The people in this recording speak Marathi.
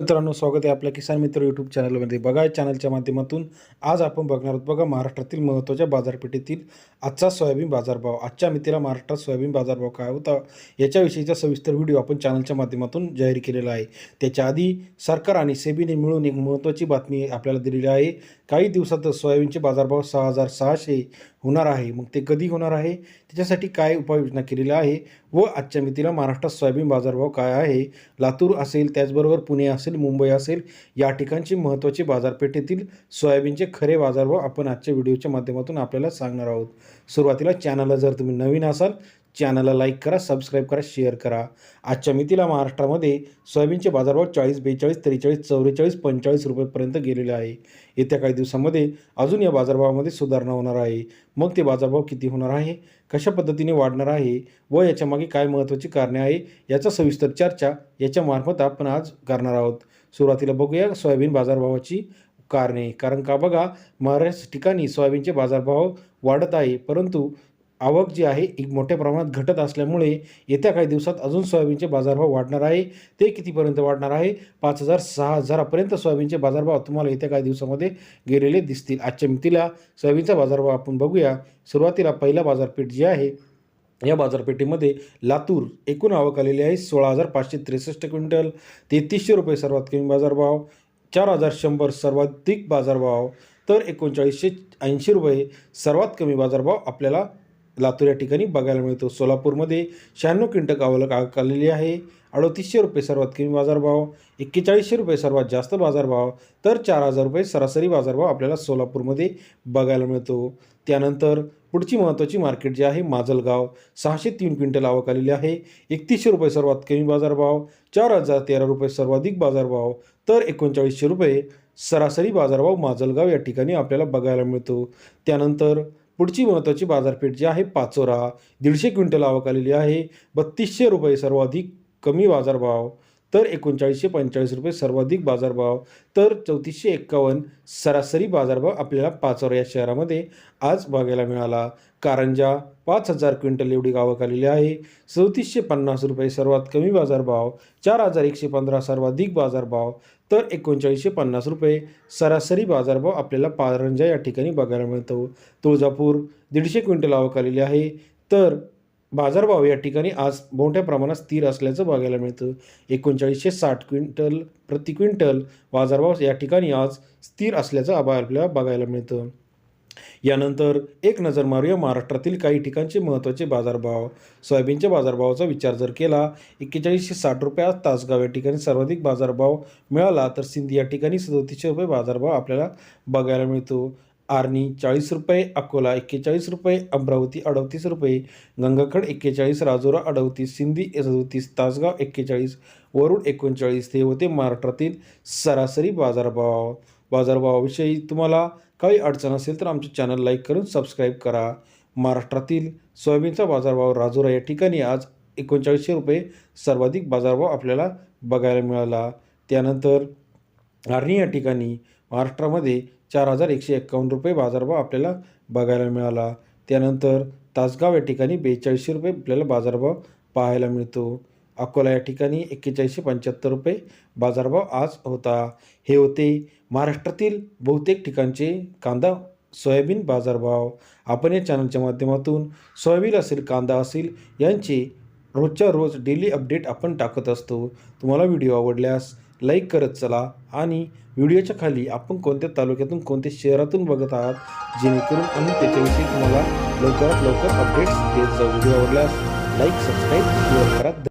मित्रांनो स्वागत आहे आपल्या किसान मित्र यूट्यूब चॅनलमध्ये बघा या चॅनलच्या माध्यमातून आज आपण बघणार आहोत बघा महाराष्ट्रातील महत्त्वाच्या बाजारपेठेतील आजचा सोयाबीन बाजारभाव. आजच्या मितीला महाराष्ट्रात सोयाबीन बाजारभाव काय होता याच्याविषयीचा सविस्तर व्हिडिओ आपण चॅनलच्या माध्यमातून जाहीर केलेला आहे. त्याच्या आधी सरकार आणि सेबीने मिळून एक महत्त्वाची बातमी आपल्याला दिलेली आहे. काही दिवसातच सोयाबीनचे बाजारभाव सहा हजार सहाशे होणार आहे. मग ते कधी होणार आहे? त्याच्यासाठी काय उपाययोजना केलेल्या आहे? व आजच्या मितीला महाराष्ट्रात सोयाबीन बाजारभाव काय आहे? लातूर असेल त्याचबरोबर पुणे असेल असेल मुंबई असेल या ठिकाणची महत्त्वाची बाजारपेठेतील सोयाबीनचे खरे बाजारभाव आपण आजच्या व्हिडिओच्या माध्यमातून आपल्याला सांगणार आहोत. सुरुवातीला चॅनलला जर तुम्ही नवीन असाल चॅनलला लाईक करा सबस्क्राईब करा शेअर करा. आजच्या मितीला महाराष्ट्रामध्ये सोयाबीनचे बाजारभाव चाळीस बेचाळीस त्रेचाळीस चौवेचाळीस पंचेचाळीस रुपयेपर्यंत गेलेले आहे. येत्या काही दिवसामध्ये अजून या बाजारभावामध्ये सुधारणा होणार आहे. मग ते बाजारभाव किती होणार आहे? कशा पद्धतीने वाढणार आहे? व याच्यामागे काय महत्त्वाची कारणे आहे? याचा सविस्तर चर्चा याच्यामार्फत आपण आज करणार आहोत. सुरुवातीला बघूया सोयाबीन बाजारभावाची कारणे. कारण का बघा महाराष्ट्र ठिकाणी सोयाबीनचे बाजारभाव वाढत आहे. परंतु आवक जी आहे एक मोठ्या प्रमाणात घटत असल्यामुळे येत्या काही दिवसात अजून सोयाबीनचे बाजारभाव वाढणार आहे. ते कितीपर्यंत वाढणार आहे? पाच हजार सहा हजारापर्यंत सोयाबीनचे बाजारभाव तुम्हाला येत्या काही दिवसामध्ये गेलेले दिसतील. आजच्या मितीला सोयाबीनचा बाजारभाव आपण बघूया. सुरुवातीला पहिला बाजारपेठ जी आहे या बाजारपेठेमध्ये लातूर एकूण आवक आलेली आहे सोळा हजार पाचशे त्रेसष्ट क्विंटल. तेहतीसशे रुपये सर्वात कमी बाजारभाव चार हजार शंभर सर्वाधिक बाजारभाव. तर एकोणचाळीसशे ऐंशी रुपये सर्वात कमी बाजारभाव आपल्याला लातूर या ठिकाणी बघायला मिळतो. सोलापूरमध्ये शहाण्णव क्विंटल आवक आवक आलेली आहे. अडतीसशे रुपये सर्वात कमी बाजारभाव एक्केचाळीसशे रुपये सर्वात जास्त बाजारभाव तर चार हजार रुपये सरासरी बाजारभाव आपल्याला सोलापूरमध्ये बघायला मिळतो. त्यानंतर पुढची महत्त्वाची मार्केट जी आहे माजलगाव. सहाशे तीन क्विंटल आवक आलेली आहे. एकतीसशे रुपये सर्वात कमी बाजारभाव चार हजार तेरा रुपये सर्वाधिक बाजारभाव तर एकोणचाळीसशे रुपये सरासरी बाजारभाव माजलगाव या ठिकाणी आपल्याला बघायला मिळतो. त्यानंतर पुढची महत्त्वाची बाजारपेठ जी आहे पाचोरा. दीडशे क्विंटल आवक आलेली आहे. बत्तीसशे रुपये सर्वाधिक कमी बाजारभाव. तर एकोणचाळीसशे पंचेचाळीस रुपये सर्वाधिक बाजारभाव तर चौतीसशे एक्कावन्न सरासरी बाजारभाव आपल्याला पाचोरा या शहरामध्ये आज बघायला मिळाला. कारंजा पाच हजार क्विंटल एवढी गावक आलेली आहे. चौतीसशे पन्नास रुपये सर्वात कमी बाजारभाव चार हजार एकशे पंधरा सर्वाधिक बाजारभाव तर एकोणचाळीसशे पन्नास रुपये सरासरी बाजारभाव आपल्याला पारंजा या ठिकाणी बघायला मिळतो. तुळजापूर दीडशे क्विंटल आवक आलेली आहे. तर बाजारभाव या ठिकाणी आज मोठ्या प्रमाणात स्थिर असल्याचं बघायला मिळतं. एकोणचाळीसशे साठ क्विंटल प्रति क्विंटल बाजारभाव या ठिकाणी आज स्थिर असल्याचं आबा आपल्याला बघायला मिळतं. यानंतर एक नजर मारूया महाराष्ट्रातील काही ठिकाणचे महत्त्वाचे बाजारभाव. सोयाबीनच्या बाजारभावाचा विचार जर केला एक्केचाळीसशे साठ रुपये आज तासगाव या ठिकाणी सर्वाधिक बाजारभाव मिळाला तर सिंधी या ठिकाणी सदोतीसशे रुपये बाजारभाव आपल्याला बघायला मिळतो. आर्णी चाळीस रुपये अकोला एक्केचाळीस रुपये अमरावती अडतीस रुपये गंगाखड एक्केचाळीस राजोरा अडतीस सिंधी सदोतीस तासगाव एक्केचाळीस वरुड एकोणचाळीस. हे होते महाराष्ट्रातील सरासरी बाजारभाव. बाजारभावाविषयी तुम्हाला काही अडचण असेल तर आमचे चॅनल लाईक करून सबस्क्राईब करा. महाराष्ट्रातील सोयाबीनचा बाजारभाव राजोरा या ठिकाणी आज एकोणचाळीसशे रुपये सर्वाधिक बाजारभाव आपल्याला बघायला मिळाला. त्यानंतर आर्णी या ठिकाणी महाराष्ट्रामध्ये चार हजार एकशे एक्कावन्न रुपये बाजारभाव आपल्याला बघायला मिळाला. त्यानंतर तासगाव या ठिकाणी बेचाळीसशे रुपये आपल्याला बाजारभाव पाहायला मिळतो. अकोला या ठिकाणी एक्केचाळीसशे पंच्याहत्तर रुपये बाजारभाव आज होता. हे होते महाराष्ट्रातील बहुतेक ठिकाणचे कांदा सोयाबीन बाजारभाव. आपण या चॅनलच्या माध्यमातून सोयाबीन असेल कांदा असेल यांचे रोजच्या रोज डेली अपडेट आपण टाकत असतो. तुम्हाला व्हिडिओ आवडल्यास लाईक करत चला आणि व्हिडिओच्या खाली आपण कोणत्या तालुक्यातून कोणत्या शहरातून बघत आहात जेणेकरून आम्ही त्याच्याविषयी तुम्हाला लवकरात लवकर अपडेट्स देत जाऊ. व्हिडिओ आवडल्यास लाईक सबस्क्राईब शेअर करा.